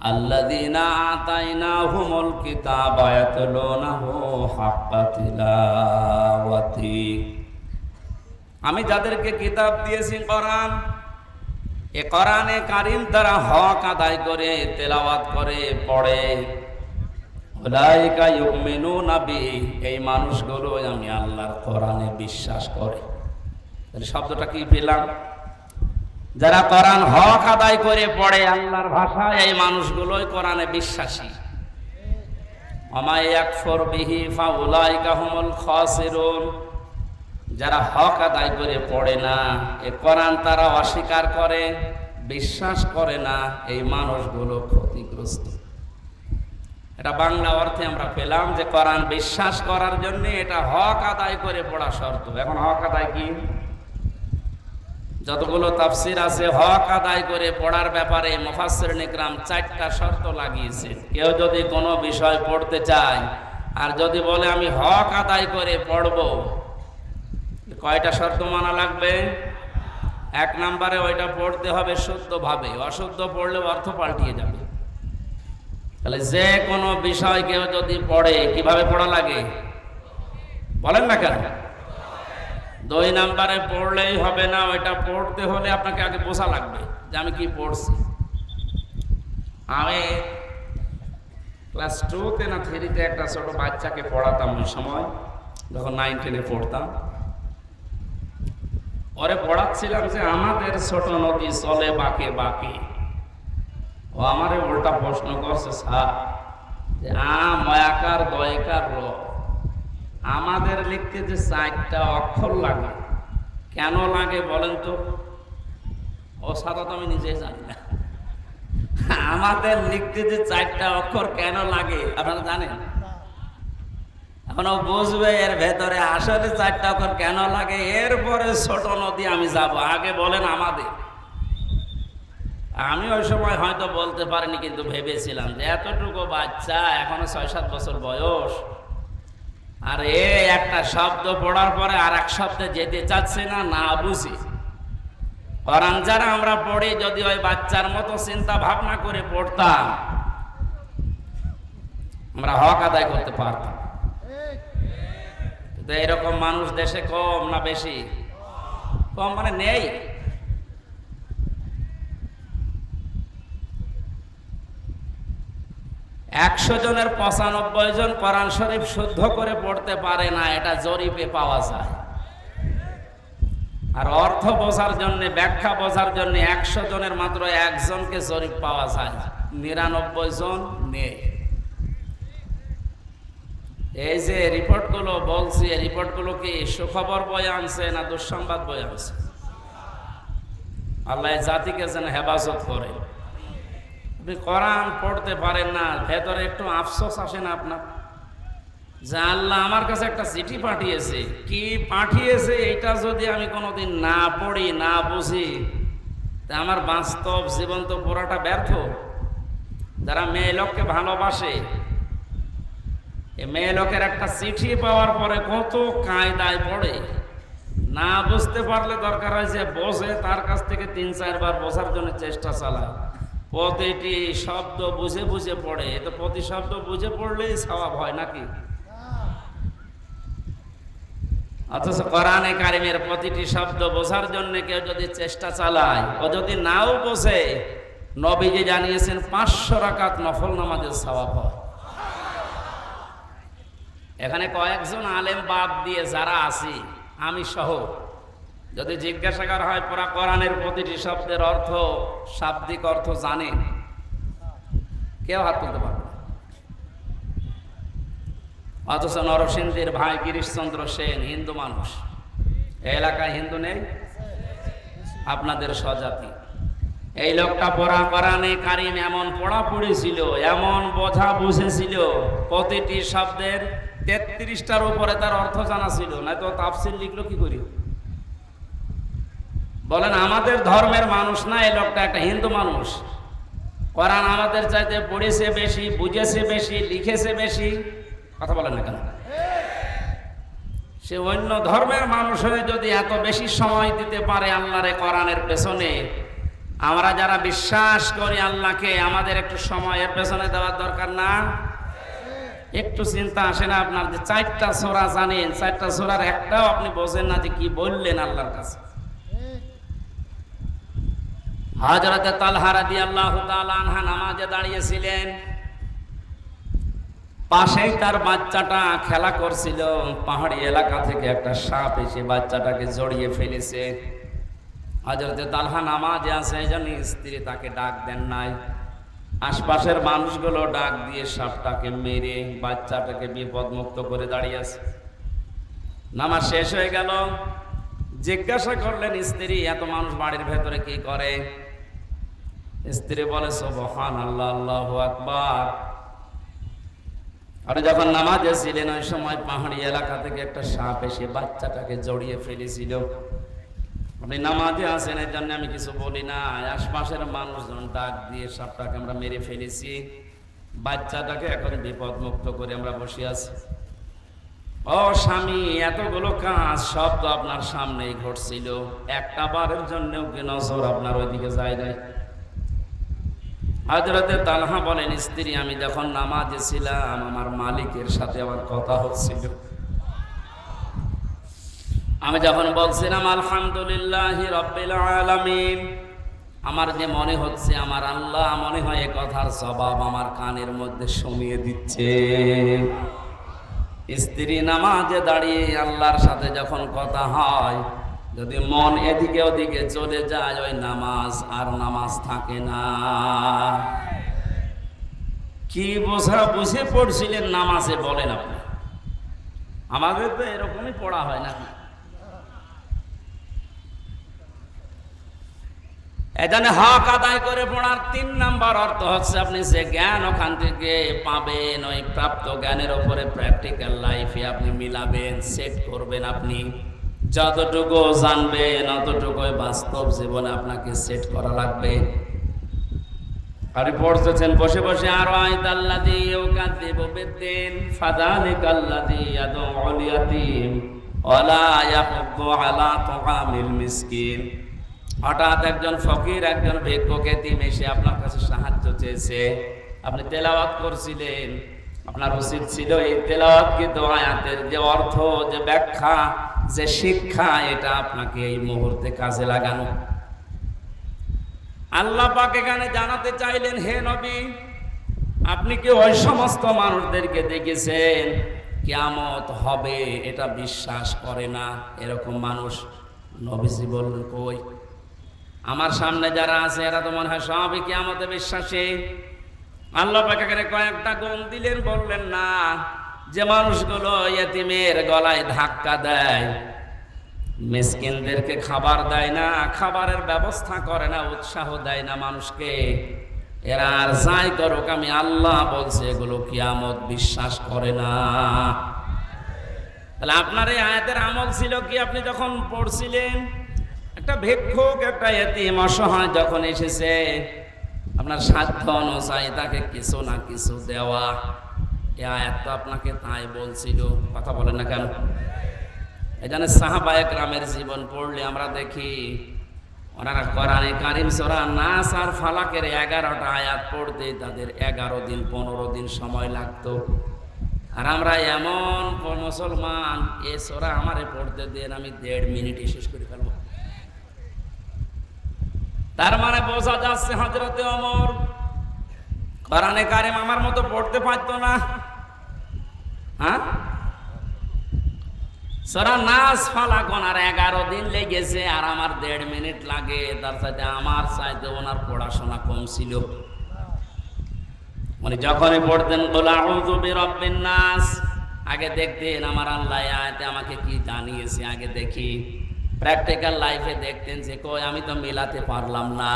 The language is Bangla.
الذين آتيناهم الكتاب يتلونه حق تلاوته আমি যাদেরকে কিতাব দিয়েছি কোরআন এ কোরআনে কারিম তারা হক আদায় করে তেলাওয়াত করে পড়ে উলাইকা ইউমিনুনা বিহি এই মানুষগুলো আমি আল্লাহর কোরআনে বিশ্বাস করে তাহলে শব্দটা কি পেলাম যারা কোরআন হক আদায় করে পড়ে, আল্লাহর ভাষায় এই মানুষগুলোই কোরআনে বিশ্বাসী। যারা হক আদায় করে পড়ে না, এ কোরআন তারা অস্বীকার করে, বিশ্বাস করে না, এই মানুষগুলো ক্ষতিগ্রস্ত। এটা বাংলা অর্থে আমরা পেলাম যে কোরআন বিশ্বাস করার জন্য এটা হক আদায় করে পড়া শর্ত। এখন হক আদায় কি? যতগুলো তাফসির আছে, হক আদায় করে পড়ার ব্যাপারে মুফাসসির নিকরাম চারটা শর্ত লাগিয়েছে কেউ যদি কোনো বিষয় পড়তে চায়, আর যদি বলে আমি হক আদায় করে পড়ব, কয়টা শর্ত মানা লাগবে? এক নম্বরে ওইটা পড়তে হবে শুদ্ধভাবে, অশুদ্ধ পড়লে অর্থ পাল্টিয়ে যাবে। তাহলে যে কোনো বিষয় কেউ যদি পড়ে, কীভাবে পড়া লাগে? বলেন না কেন? দুই নাম্বারে পড়লেই হবে না, ওইটা পড়তে হলে আপনাকে আগে বোঝা লাগবে যে আমি কি পড়ছি। আমি ক্লাস টুতে না থ্রিতে একটা ছোট বাচ্চাকে পড়াতাম ওই সময়, যখন নাইন টেনে পড়তাম। ওরে পড়াচ্ছিলাম যে আমাদের ছোট নদী চলে বাঁকে বাঁকে। ও আমারে উল্টা প্রশ্ন করছে, স্যার, যে আ ময়াকার দয়কার র আমাদের লিখতে যে চারটা অক্ষর লাগে, কেন লাগে বলেন তো? ও সাদা তো আমি নিজেই জানি না। আমাদের লিখতে যে চারটা অক্ষর কেন লাগে, আপনারা জানেন? এখন বুঝবে এর ভেতরে আসলে চারটা অক্ষর কেন লাগে, এরপরে ছোট নদী আমি যাব। আগে বলেন আমাদের। আমি ওই সময় হয়তো বলতে পারিনি, কিন্তু ভেবেছিলাম যে এতটুকু বাচ্চা, এখনও ছয় সাত বছর বয়স আর এ একটা শব্দ পড়ার পরে আর এক শব্দে যেতে চাচ্ছে না না বুঝি। কোরআন যারা আমরা পড়ি, যদি ওই বাচ্চার মতো চিন্তা ভাবনা করে পড়তাম, আমরা হক আদায় করতে পারতাম। কিন্তু এরকম মানুষ দেশে কম না বেশি? কম মানে নেই। একশো জনের পঁচানব্বই জন কোরআন শরীফ শুদ্ধ করে পড়তে পারে না, এটা জরিপে পাওয়া যায়। আর অর্থ বোঝার জন্য, ব্যাখ্যা বোঝার জন্য একশো জনের মাত্র একজনকে জরিপ পাওয়া যায় নিরানব্বই জন নেই। এই যে রিপোর্টগুলো বলছি, এই রিপোর্টগুলো কি সুখবর বয়ে আনছে না দুঃসংবাদ বয়ে আনছে? আল্লাহ জাতিকে যেন হেফাজত করে। আপনি কোরআন পড়তে পারেন না, ভেতরে একটু আফসোস আসে না আপনার? যে আল্লাহ আমার কাছে একটা চিঠি পাঠিয়েছে। কি পাঠিয়েছে এটা যদি আমি কোনোদিন না পড়ি, না বুঝি, তা আমার বাস্তব জীবন তো পুরাটা ব্যর্থ। যারা মেয়ে লোককে ভালোবাসে, এ মেয়ে লোকের একটা চিঠি পাওয়ার পরে কত কায়দায় পড়ে। না বুঝতে পারলে দরকার হয় যে বসে তার কাছ থেকে তিন চারবার বোঝার জন্য চেষ্টা চালায়। প্রতিটি শব্দ বুঝে বুঝে পড়ে। তো প্রতি শব্দ বুঝে পড়লেই স্বভাব হয় নাকি? অথচ কোরআনে কারিমের প্রতিটি শব্দ বোঝার জন্য কেউ যদি চেষ্টা চালায়, ও যদি নাও বোঝে, নবীজি জানিয়েছেন পাঁচশো রাকাত নফল নামাজের স্বভাব হয়। এখানে কয়েকজন আলেম বাদ দিয়ে যারা আছি, আমি সহ যদি জিজ্ঞাসা করা হয় পুরা কোরআনের প্রতিটি শব্দের অর্থ, শাব্দিক অর্থ জানে। কেউ হাত তুলতে পারবে অথচ নরসিংদীর ভাই গিরিশচন্দ্র সেন হিন্দু মানুষ। এলাকায় হিন্দু নেই? আপনাদের স্বজাতি। এই লোকটা পড়া কোরআনে কারিম এমন পড়া পড়েছিল এমন বোঝা বুঝেছিল, প্রতিটি শব্দের তেত্রিশটার উপরে তার অর্থ জানা ছিল। না তো তাফসিল লিখলো কি করি বলেন, আমাদের ধর্মের মানুষ না, এই লোকটা একটা হিন্দু মানুষ। কোরআন আমাদের চাইতে পড়েছে বেশি, বুঝেছে বেশি, লিখেছে বেশি। কথা বলেন না কেন? সে অন্য ধর্মের মানুষ হয়ে যদি এত বেশি সময় দিতে পারে আল্লাহরে কোরআনের পেছনে, আমরা যারা বিশ্বাস করি আল্লাহকে, আমাদের একটু সময়ের পেছনে দেওয়ার দরকার না। একটু চিন্তা আসে না আপনার যে চারটা সোরা জানেন, চারটা সোরার একটাও আপনি বোঝেন না যে কি বললেন আল্লাহর কাছে। হজরতে তালহারা দিয়ে আল্লাহ আনহা নামাজে দাঁড়িয়েছিলেন। পাশেই তার বাচ্চাটা খেলা করছিল। পাহাড়ি এলাকা থেকে একটা সাপ এসে বাচ্চাটাকে জড়িয়ে ফেলেছে। হজরতে তালহা নামাজে আছে, এই জন্য স্ত্রী তাকে ডাক দেন নাই। আশপাশের মানুষগুলো ডাক দিয়ে সাপটাকে মেরে বাচ্চাটাকে বিপদমুক্ত করে দাঁড়িয়ে আছে। নামাজ শেষ হয়ে গেল। জিজ্ঞাসা করলেন, স্ত্রী, এত মানুষ বাড়ির ভেতরে কি করে? স্ত্রী বলে সোবহান আল্লাহ আল্লাহ আকবার। আর যখন নামাজে ছিলেন ওই সময় পাহাড়ি এলাকা থেকে একটা সাপ এসে বাচ্চাটাকে জড়িয়ে ফেলেছিল। আপনি নামাজে আছেন এর জন্য আমি কিছু বলি না। আশপাশের মানুষজন ডাক দিয়ে সাপটাকে আমরা মেরে ফেলেছি। বাচ্চাটাকে এখন বিপদ মুক্ত করে আমরা বসে আছি। ও স্বামী, এতগুলো কাজ সব তো আপনার সামনেই ঘটছিল। একটা বারের জন্যও কি নজর আপনার ওইদিকে যায় নাই? হাজরতে তালহা বলেন, স্ত্রী, আমি যখন নামাজে ছিলাম, আমার মালিকের সাথে আমার কথা হচ্ছিল। আমি যখন বলছিলাম, আলহামদুলিল্লাহ আলামিন, আমার যে মনে হচ্ছে, আমার আল্লাহ মনে হয় এ কথার স্বভাব আমার কানের মধ্যে শুনিয়ে দিচ্ছে। স্ত্রী, নামাজে দাঁড়িয়ে আল্লাহর সাথে যখন কথা হয় যদি মন এদিকে ওদিকে চলে যায়, ওই নামাজ আর নামাজ থাকে না। কি বোঝা বুঝে পড়ছিলেন নামাজে বলেন আপনি? আমাদের তো এরকমই পড়া হয় না এখানে হক আদায় করে পড়ার তিন নাম্বার অর্থ হচ্ছে আপনি যে জ্ঞান ওখান থেকে পাবেন, ওই প্রাপ্ত জ্ঞানের ওপরে প্র্যাকটিক্যাল লাইফে আপনি মিলাবেন সেট করবেন আপনি। যতটুকু জানবেন অতটুকুই বাস্তব জীবনে আপনাকে সেট করা লাগবে। আর পড়তেছেন, বসে বসে আরও আয়াত ওয়ালা ইয়াহুদ্দু আলা তুআমিল মিসকিন। হঠাৎ একজন ফকির, একজন ভিক্ষুক এতিম এসে আপনার কাছে সাহায্য চেয়েছে। আপনি তেলাওয়াত করছিলেন। আপনার উচিত ছিল এই তেলাওয়াত কিন্তু আয়াতের যে অর্থ, যে ব্যাখ্যা যে শিক্ষা এটা আপনাকে এই মুহূর্তে কাজে লাগানো। আল্লাহ পাক এখানে জানাতে চাইলেন, হে নবী, আপনি কি ওই সমস্ত মানুষদেরকে দেখেছেন? কেয়ামত হবে, এটা বিশ্বাস করে না এরকম মানুষ। নবীজি বললেন, কই? আমার সামনে যারা আছে, এরা তো মনে হয় সবই কেয়ামতে বিশ্বাসী। আল্লাহ পাক এখানে কয়েকটা গুণ দিলেন, বললেন, না যে মানুষগুলো ইয়েতিমের গলায় ধাক্কা দেয়, মিসকিনদেরকে খাবার দেয় না, খাবারের ব্যবস্থা করে না, উৎসাহ দেয় না মানুষকে, এরা আর যাই করুক, আমি আল্লাহ বলছে, এগুলো কিয়ামত বিশ্বাস করে না। তাহলে আপনার এই আয়াতের আমল ছিল কি? আপনি যখন পড়ছিলেন, একটা ভিক্ষুক, একটা এতিম অসহায় যখন এসেছে, আপনার সাধ্য অনুযায়ী তাকে কিছু না কিছু দেওয়া। এ আয়াত তো আপনাকে তাই বলছিল, কথা বলেন না কেন? জন্য সাহাবায়ক রামের জীবন পড়লে আমরা দেখি, ওনারা কোরআনে কারিম সোরা নাস আর ফালাকের এগারোটা আয়াত পড়তে তাদের এগারো দিন, পনেরো দিন সময় লাগতো। আর আমরা এমন মুসলমান, এ সোরা আমারে পড়তে দেন, আমি দেড় মিনিটে শেষ করে ফেলব। তার মানে বোঝা যাচ্ছে হজরতে অমর কোরআনে কারিম আমার মতো পড়তে পারতো না। হ্যাঁ? সরা নাচ ফালা কোনার এগারো দিন লেগেছে, আর আমার দেড় মিনিট লাগে। তার সাথে আমার চাইতে ওনার পড়াশোনা কম ছিল। মানে যখনই পড়তেন নাস। আগে দেখতেন, আমার আল্লাহ আমাকে কি জানিয়েছে? আগে দেখি। প্র্যাকটিক্যাল লাইফে দেখতেন যে, কই, আমি তো মেলাতে পারলাম না।